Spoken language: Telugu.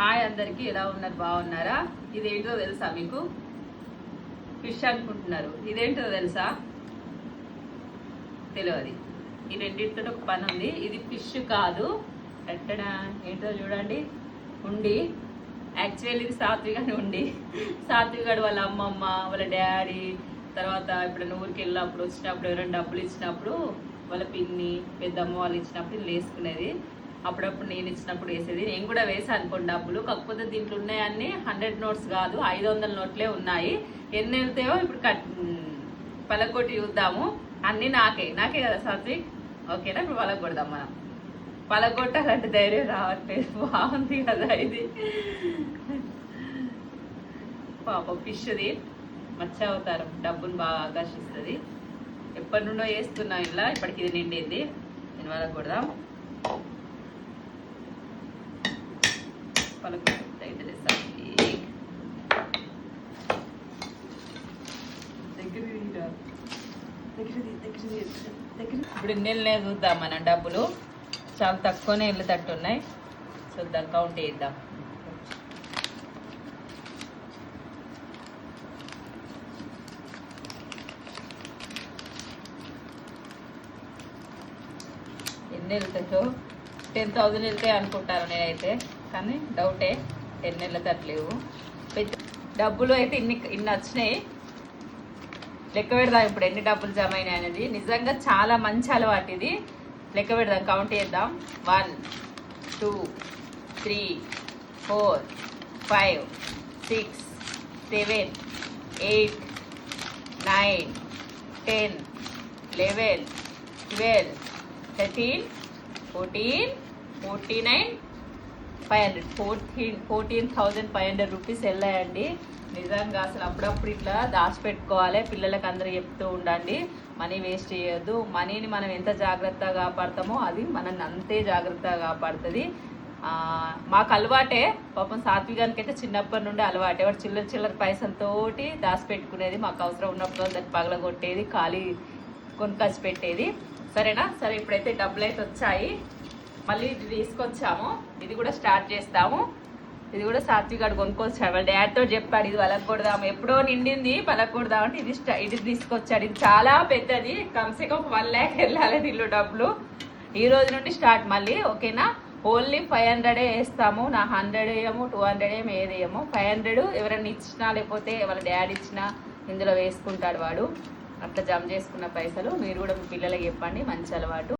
హాయ్ అందరికీ ఎలా ఉన్నారు? బాగున్నారా? ఇదేంటో తెలుసా మీకు? ఫిష్ అనుకుంటున్నారు. ఇదేంటో తెలుసా? తెలియదు. ఈ రెండింటితో ఒక పని ఉంది. ఇది ఫిష్ కాదు. ఎక్కడ? ఏంటో చూడండి. ఉండి. యాక్చువల్లీ ఇది సాత్విగానే ఉండి. సాత్విగాడు వాళ్ళ అమ్మమ్మ వాళ్ళ డాడీ తర్వాత ఇప్పుడు ఊరికి వెళ్ళినప్పుడు వచ్చినప్పుడు ఎవరైనా డబ్బులు ఇచ్చినప్పుడు వాళ్ళ పిన్ని పెద్దమ్మ వాళ్ళు ఇచ్చినప్పుడు ఇది వేసుకునేది. అప్పుడప్పుడు నేను ఇచ్చినప్పుడు వేసేది. నేను కూడా వేసాను కొన్ని డబ్బులు. కాకపోతే దీంట్లో ఉన్నాయన్నీ హండ్రెడ్ నోట్స్ కాదు ఐదు వందల నోట్లే ఉన్నాయి. ఎన్ని వెళ్తాయో ఇప్పుడు కట్ పలకొట్టి చూద్దాము. అన్నీ నాకే నాకే కదా సాత్విక్ ఓకేనా? ఇప్పుడు పలకొడదాం మనం. పలకొట్టాలంటే ధైర్యం రావట్లేదు. బాగుంది కదా ఇది. పాప ఫిష్ది మత్స్య అవతారం. డబ్బును బాగా ఆకర్షిస్తుంది. ఎప్పటి నుండో వేస్తున్నాం ఇలా. ఇప్పటికి ఇది నిండింది. నేను పలకొడదాం పలకొట్టు అయితే సాత్విక్ దగ్గర ఇప్పుడు ఎన్ని వెళ్ళినాయి చూద్దాం మన డబ్బులు. చాలా తక్కువనే వెళ్ళేటట్టు ఉన్నాయి చూద్దాం కౌంట్ చేద్దాం. ఎన్ని వెళ్తాయో టెన్ థౌజండ్ వెళ్తాయి అనుకుంటాను నేనైతే. కానీ డౌటే. టెన్ వెళ్ళేటట్లేవు పెద్ద డబ్బులు అయితే ఇన్ని ఇన్ని వచ్చినాయి. లెక్క పెడదాం ఇప్పుడు ఎన్ని డబ్బులు జమ అయినాయి అనేది. నిజంగా చాలా మంచి అలవాటు ఇది. లెక్క పెడదాం కౌంట్ చేద్దాం. One two three four five six seven eight nine ten eleven twelve thirteen fourteen forty nine five hundred fourteen fourteen thousand five hundred rupees వెళ్ళాయండి. నిజంగా అసలు అప్పుడప్పుడు ఇట్లా దాచిపెట్టుకోవాలి. పిల్లలకి అందరూ చెప్తూ ఉండండి. మనీ వేస్ట్ చేయొద్దు. మనీని మనం ఎంత జాగ్రత్తగా కాపాడతామో అది మనల్ని అంతే జాగ్రత్తగా కాపాడుతుంది. మాకు అలవాటే. పాపం సాత్వికానికి అయితే చిన్నప్పటి నుండి అలవాటే. వాడు చిల్లర చిల్లర పైసలతోటి దాచిపెట్టుకునేది మాకు అవసరం ఉన్నప్పుడు దాన్ని పగలగొట్టేది ఖాళీ కొనుకొచ్చి పెట్టేది. సరేనా? సరే ఇప్పుడైతే డబ్బులు అయితే వచ్చాయి. మళ్ళీ ఇది తీసుకొచ్చాము. ఇది కూడా స్టార్ట్ చేస్తాము. ఇది కూడా సాత్వికాడు కొనుక్కొచ్చాడు వాళ్ళ డాడీతో చెప్పాడు ఇది పలకూడదాము. ఎప్పుడో నిండింది పలకూడదాం అంటే ఇది ఇది తీసుకొచ్చాడు. ఇది చాలా పెద్దది. కమ్సే కమ్ వన్ ల్యాక్ వెళ్ళాలి దీనిలో డబ్బులు. ఈ రోజు నుండి స్టార్ట్ మళ్ళీ ఓకేనా? ఓన్లీ ఫైవ్ హండ్రెడే వేస్తాము. నా హండ్రెడ్ ఏమో టూ హండ్రెడ్ ఏమో ఏది ఏమో ఫైవ్ హండ్రెడ్ ఎవరైనా ఇచ్చినా లేకపోతే వాళ్ళ డాడీ ఇచ్చినా ఇందులో వేసుకుంటాడు వాడు. అట్లా జమ చేసుకున్న పైసలు మీరు కూడా మీ పిల్లలకి చెప్పండి మంచి అలవాటు.